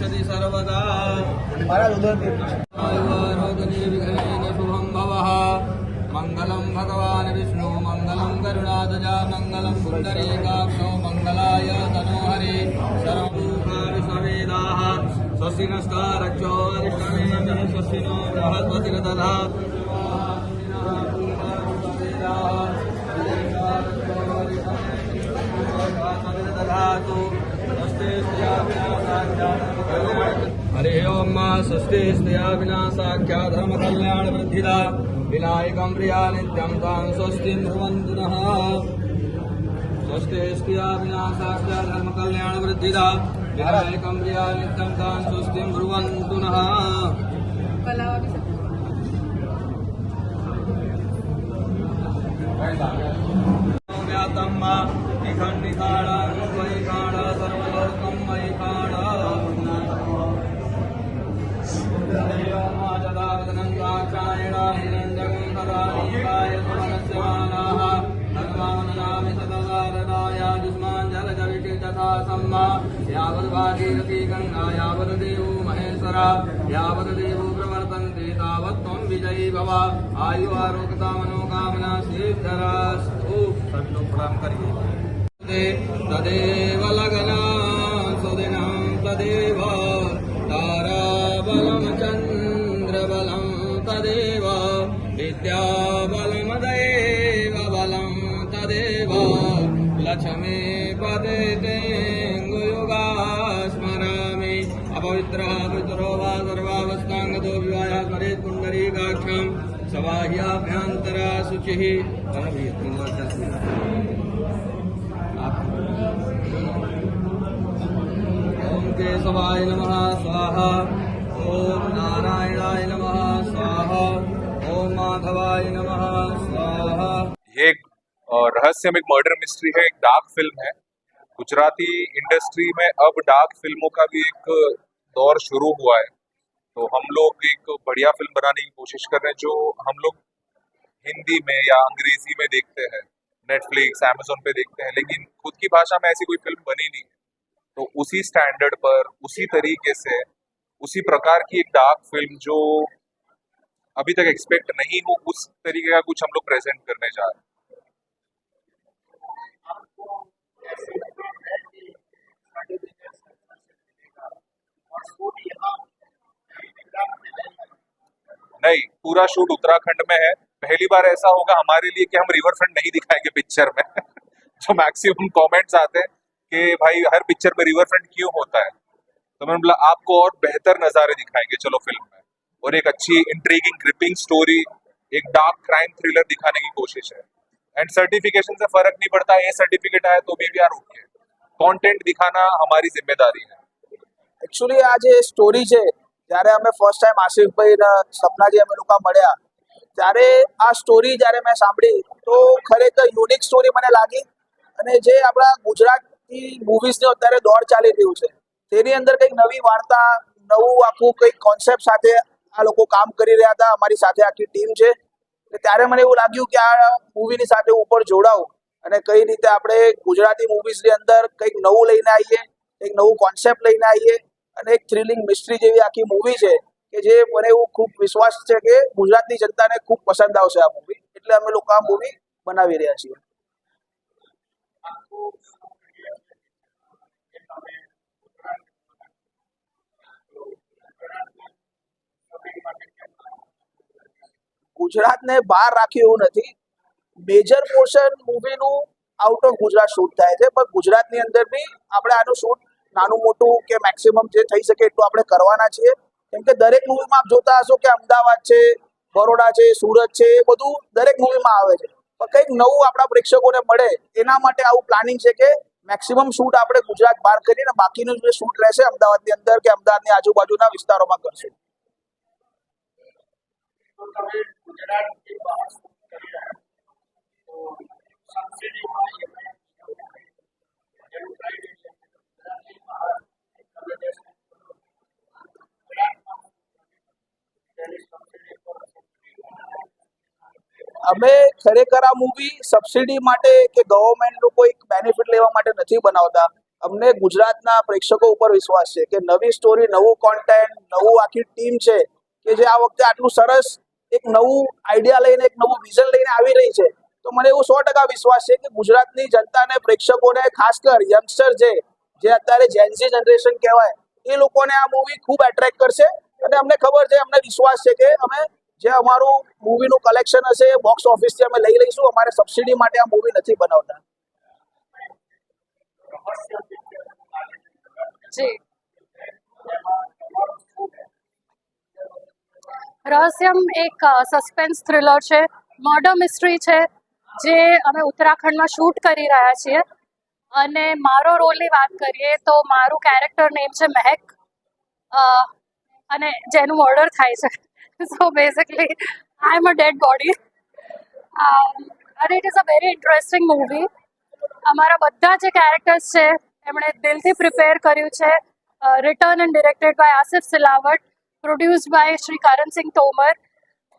तिष्ठति सर्वदा रोदनीविघ्नेन शुभं भवः मङ्गलं भगवान् विष्णु मङ्गलं करुणादजा मङ्गलं सुन्दरीकाक्षो मङ्गलाय तनोहरे सर्वभूतानि स्ववेदाः स्वस्ति नष्टा रक्षो अरिष्टमेन स्वस्ति नो बृहस्पतिर्दधा स्वस्ति स्त्रिया विनाशाख्या धर्मकल्याणवृद्धिदा विनायकं प्रिया नित्यं तां स्वस्तिं भ्रुवन्तु नः। स्वस्ति स्त्रिया विनाशाख्या धर्मकल्याणवृद्धिदा प्रिया नित्यं तां स्वस्तिं भ्रुवन्तु नः। यावद्भागीरथी गङ्गा यावद्देवो महेश्वरा। यावद्देवो प्रवर्तन्ते तावत् त्वं विजयी भव। आयु आरोग्यता मनोकामना सिद्धरास्तु। सभी लोग प्रणाम करिए तदेव लगना। पुण्डरीकाक्षं सबाह्याभ्यन्तरा शुचिः। ॐ केशवाय नमः, स्वाहा। ॐ नारायणाय नमः, स्वाहा। ॐ माधवाय नमः, स्वाहा। एक रहस्यमय मर्डर मिस्ट्री है, एक डार्क फ़िल्म है। गुजराती इंडस्ट्री में अब डार्क फ़िल्मों का भी एक दौर शुरू हुआ है। तो हम लोग एक बढ़िया फ़िल्म बनाने की कोशिश कर रहे हैं, जो हम लोग हिंदी में या अंग्रेज़ी में देखते हैं। नेटफ्लिक्स अमेजोन पे देखते हैं, लेकिन खुद की भाषा में ऐसी कोई फ़िल्म बनी नहीं तो उसी स्टैंडर्ड पर, उसी तरीके से, उसी प्रकार की एक डार्क फ़िल्म जो अभी तक एक्सपेक्ट नहीं हो, उस तरीके का कुछ हम लोग प्रेजेंट करने जा रहे हैं। नहीं, पूरा शूट उत्तराखंड में है। पहली बार ऐसा होगा हमारे लिए कि हम रिवर फ्रंट नहीं दिखाएँगे पिक्चर में। जो मैक्सिमम कमेंट्स आते हैं कि भाई, हर पिक्चर में रिवर फ्रंट क्यों होता है? तो मैंने बोला, आपको और बेहतर नज़ारे दिखाएँगे, चलो फ़िल्म में। और एक अच्छी इंट्रीगिंग ग्रिपिंग स्टोरी एक डार्क क्राइम थ्रिलर दिखाने की कोशिश है। एंड सर्टिफिकेशन से फ़र्क नहीं पड़ता, ये सर्टिफिकेट आया तो भी वी आर ओके कंटेंट दिखाना हमारी ज़िम्मेदारी है। एक्चुअली आज ये स्टोरीज है જ્યારે અમે ફર્સ્ટ ટાઈમ આશિફભાઈ ને સપનાજી અમે લોકો મળ્યા, ત્યારે આ સ્ટોરી જ્યારે મેં સાંભળી, તો ખરેખર યુનિક સ્ટોરી મને લાગી અને જે આપણા ગુજરાતી મૂવીઝને અત્યારે દોર ચાલી રહ્યું છે, તેની અંદર કંઈક નવી વાર્તા, નવું આખું કંઈક કોન્સેપ્ટ સાથે આ લોકો કામ કરી રહ્યા હતા, અમારી સાથે આખી ટીમ છે. ત્યારે મને એવું લાગ્યું કે આ મૂવીની સાથે ઉપર જોડાવું અને કઈ રીતે આપણે ગુજરાતી મૂવીઝની અંદર કંઈક નવું લઈને આવીએ, કંઈક નવું કોન્સેપ્ટ લઈને આવીએ અને એક થ્રિલિંગ મિસ્ટ્રી જેવી આખી મૂવી છે કે જે મને એવું ખૂબ વિશ્વાસ છે કે ગુજરાતની જનતાને ખૂબ પસંદ આવશે આ મૂવી એટલે અમે લોકો આ મૂવી બનાવી રહ્યા છીએ. ગુજરાતને બહાર રાખ્યું એવું નથી. મેજર પોર્શન મૂવીનું આઉટ ઓફ ગુજરાત શૂટ થાય છે. પણ ગુજરાતની અંદર બી આપણે આનું શૂટ નાનું મોટું કે મેક્સિમમ જે થઈ શકે એટલું આપણે કરવાના છીએ. કેમ કે દરેક મૂવીમાં આપ જોતા હશો કે અમદાવાદ છે, બરોડા છે, સુરત છે, એ બધું દરેક મૂવીમાં આવે છે. પણ કંઈક નવું આપણા પ્રેક્ષકોને મળે, એના માટે આવું પ્લાનિંગ છે કે મેક્સિમમ શૂટ આપણે ગુજરાત બહાર કરીને બાકીનું જે શૂટ રહેશે અમદાવાદની અંદર કે અમદાવાદની આજુબાજુના વિસ્તારોમાં કરશું. અમે ખરેખર આ મૂવી સબસિડી માટે કે ગવર્મેન્ટનું કોઈ બેનિફિટ લેવા માટે નથી બનાવતા. અમને ગુજરાતના પ્રેક્ષકો ઉપર વિશ્વાસ છે કે નવી સ્ટોરી નવું કોન્ટેન્ટ નવું આખી ટીમ છે કે જે આ વખતે આટલું સરસ એક નવું આઈડિયા લઈને, એક નવું વિઝન લઈને આવી રહી છે. તો મને એવું સો ટકા વિશ્વાસ છે કે ગુજરાતની જનતાને, પ્રેક્ષકોને, ખાસ કર યંગસ્ટર છે જે અત્યારે જેન્સી જનરેશન કહેવાય, એ લોકોને આ મૂવી ખૂબ એટ્રેક્ટ કરશે. અને અમને ખબર છે, અમને વિશ્વાસ છે કે અમે જે અમારું મૂવીનું કલેક્શન હશે બોક્સ ઓફિસથી અમે લઈ લઈશું. અમારે સબસિડી માટે આ મૂવી નથી બનાવતા. રહસ્યમ એક સસ્પેન્સ થ્રિલર છે. મર્ડર મિસ્ટ્રી છે, જે અમે ઉત્તરાખંડમાં શૂટ કરી રહ્યા છીએ. અને મારો રોલની વાત કરીએ તો મારું કેરેક્ટર નેમ છે મહેક. અને જેનું મર્ડર થાય છે. So basically I'm am a dead body and it is a very interesting movie અમારા બધા જે કેરેક્ટર્સ છે, એમણે દિલથી પ્રિપેર કર્યું છે. Written and directed by Asif Silawat produced by Shri Karansingh Tomar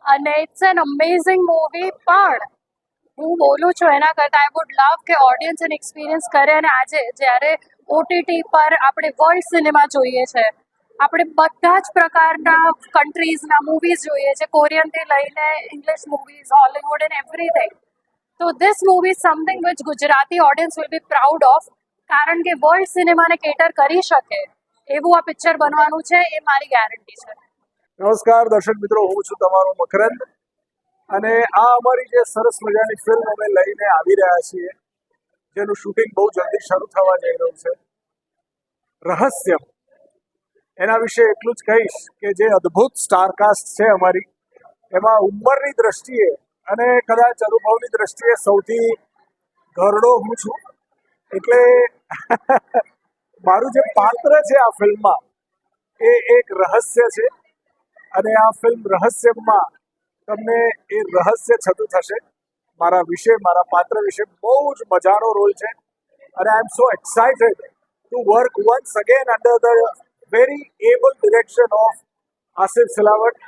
અને ઇટ્સ એન અમેઝિંગ મૂવી પણ હું બોલું છું એના કરતાં આઈ વુડ લવ કે ઓડિયન્સ એને એક્સપિરિયન્સ કરે. અને આજે જ્યારે ઓટીટી પર આપણે વર્લ્ડ સિનેમા જોઈએ છે આપણે બધા જ પ્રકારના કન્ટ્રીઝના મૂવીઝ જોઈએ છે. કોરિયનથી લઈને English movies Hollywood and everything તો this movie something which Gujarati audience will be proud of કારણ કે વર્લ્ડ સિનેમાને કેટર કરી શકે એવું આ પિક્ચર બનવાનું છે. એ મારી ગેરંટી છે. નમસ્કાર, દર્શક મિત્રો, હું છું તમારો મકરંદ. અને આ અમારી જે સરસ મજાની ફિલ્મ અમે લઈને આવી રહ્યા છીએ, જેનું શૂટિંગ બહુ જલ્દી શરૂ થવા જઈ રહ્યું છે. રહસ્યમ. એના વિશે એટલું જ કહીશ કે જે અદ્ભુત સ્ટારકાસ્ટ છે અમારી, એમાં ઉંમરની દ્રષ્ટિએ અને કદાચ અનુભવની દ્રષ્ટિએ સૌથી ઘરડો હું છું. એટલે મારું જે પાત્ર છે આ ફિલ્મમાં, એ એક રહસ્ય છે અને આ ફિલ્મ રહસ્યમાં તમને એ રહસ્ય છતું થશે. મારા વિશે, મારા પાત્ર વિશે બહુ જ મજાનો રોલ છે. અને I am so excited to work once again under the very able direction of Asif Salawat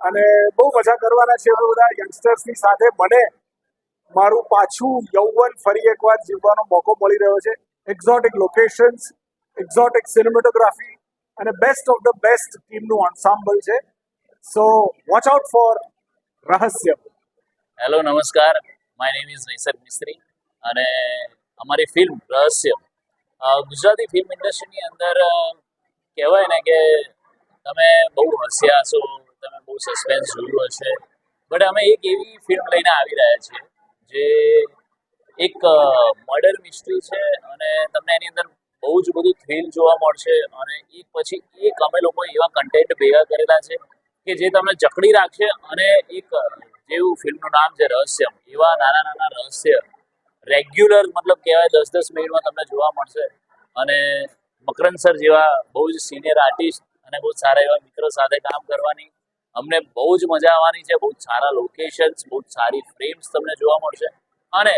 અને બહુ મજા કરવાના છે હવે બધા યંગસ્ટર્સની સાથે મને મારું પાછું યૌવન ફરી એકવાર જીવવાનો મોકો મળી રહ્યો છે. એક્ઝોટિક લોકેશન્સ એક્ઝોટિક સિનેમેટોગ્રાફી અને બેસ્ટ ઓફ ધ બેસ્ટ ટીમનું અન્સામ્બલ છે. So watch out for Rahasya hello નમસ્કાર my name is Nisarg Mistry અને અમારી ફિલ્મ રહસ્ય ગુજરાતી ફિલ્મ ઇન્ડસ્ટ્રીની અંદર કહેવાય ને કે તમે બહુ હસ્યા હશો તમે બહુ સસ્પેન્સ જોયું હશે. બટ અમે એક એવી ફિલ્મ લઈને આવી રહ્યા છીએ, જે એક મર્ડર મિસ્ટ્રી છે અને તમને એની અંદર બહુ જ બધું થ્રિલ જોવા મળશે અને એક પછી એક અમે લોકો એવા કન્ટેન્ટ ભેગા કરેલા છે કે જે તમને જકડી રાખશે અને એક જેવું ફિલ્મનું નામ છે રહસ્ય એવા નાના નાના રહસ્ય રેગ્યુલર મતલબ કહેવાય દસ દસ મિનિટમાં તમને જોવા મળશે. અને મકરંદ સર જેવા બહુ જ સિનિયર આર્ટિસ્ટ અને બહુ સારા એવા મિત્રો સાથે કામ કરવાની. અમને બહુ જ મજા આવવાની છે, બહુ સારા લોકેશન્સ બહુ સારી ફ્રેમ્સ તમને જોવા મળશે. અને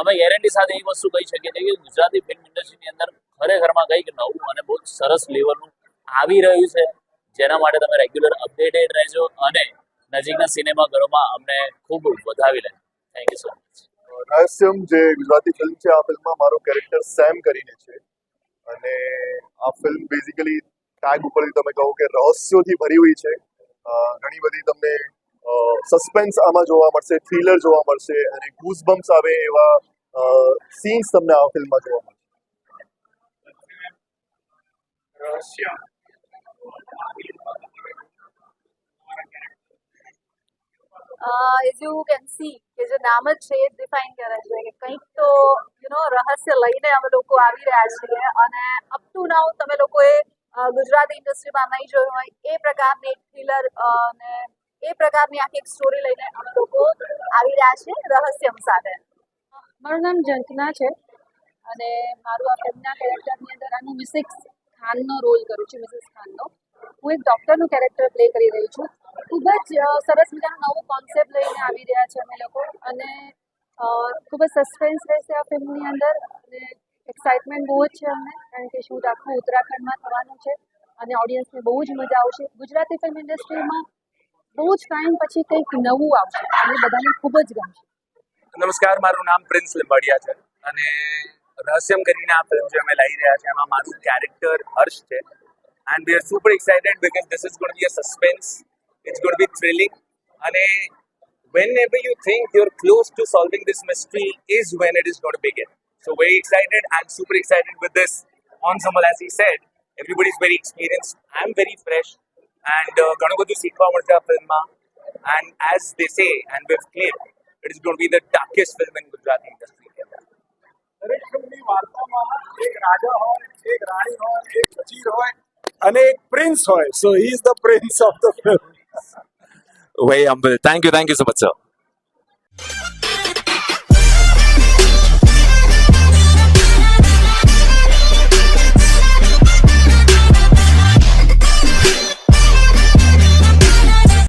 અમે ગેરંટી સાથે એ વસ્તુ કહી શકીએ છીએ કે ગુજરાતી ફિલ્મ ઇન્ડસ્ટ્રીની અંદર ખરેખરમાં કંઈક નવું અને બહુ સરસ લેવલનું આવી રહ્યું છે. જેના માટે તમે રેગ્યુલર અપડેટેડ રહેજો અને નજીકના સિનેમાઘરોમાં અમને ખૂબ વધાવી લેજો. Thank you so much Rahasyam જે ગુજરાતી ફિલ્મ છે, આ ફિલ્મમાં મારો કેરેક્ટર સેમ કરીને છે. અને આ ફિલ્મ બેઝિકલી ટેગ ઉપરથી તમે કહો કે રહસ્યોથી ભરી હોય છે. અ, ઘણી બધી તમને સસ્પેન્સ આમાં જોવા મળશે થ્રિલર જોવા મળશે અને ગૂઝબમ્સ આવે એવા સીન્સ તમને આ ફિલ્મમાં જોવા મળશે. એઝ યુ કેન સી કે જે નામ જ છે એ ડિફાઇન કરે છે. કે કંઈક તો નો રહસ્ય લઈને અમે લોકો આવી રહ્યા છીએ અને અપ ટુ નાઉ તમે લોકોએ ગુજરાતી ઇન્ડસ્ટ્રીમાં નહીં જોયું હોય, એ પ્રકારની થ્રિલર અને એ પ્રકારની આખી એક સ્ટોરી લઈને અમે લોકો આવી રહ્યા છીએ રહસ્યમ સાથે. મારું નામ જંકના છે અને મારું આ ફિલ્મના કેરેક્ટરની અંદર આનું મિસિક્સ ખાનનો રોલ કરું છું, મિસિસ ખાનનો. હું એક ડૉક્ટરનું કેરેક્ટર પ્લે કરી રહી છું. ખૂબ જ સરસ મજાનું નવું કોન્સેપ્ટ લઈને આવી રહ્યા છે અમે લોકો અને ખૂબ જ સસ્પેન્સ રહેશે આ ફિલ્મની અંદર અને એક્સાઇટમેન્ટ બહુ જ છે અમને કારણ કે શૂટ આખું ઉત્તરાખંડમાં થવાનું છે અને ઓડિયન્સને બહુ જ મજા આવશે ગુજરાતી ફિલ્મ ઇન્ડસ્ટ્રીમાં બહુ જ ટાઈમ પછી કંઈક નવું આવશે અને બધાને ખૂબ જ ગમશે નમસ્કાર મારું નામ પ્રિન્સ લીંબાડિયા છે અને રહસ્યમ કરીને આ ફિલ્મ જે અમે લઈ રહ્યા છે એમાં મારું કેરેક્ટર હર્ષ છે and we are super excited because this is good be a suspense it's good be thrilling અને whenever you think you're close to solving this mystery is when it is going to begin. So very excited. I'm super excited with this ensemble as he said. Everybody's very experienced. I'm very fresh. And uh, ઘણું બધું શીખવા મળશે આ ફિલ્મમાં and as they say and we've claimed it is going to be the darkest film in Gujarati industry. દરેક ફિલ્મની વાર્તામાં એક રાજા હોય એક રાણી હોય એક વજીર હોય અને એક પ્રિન્સ હોય so he is the prince of the film very humble. Thank you. Thank you so much, sir.